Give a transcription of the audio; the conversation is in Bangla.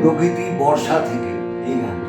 প্রকৃতি বর্ষা থেকে এই গানটি।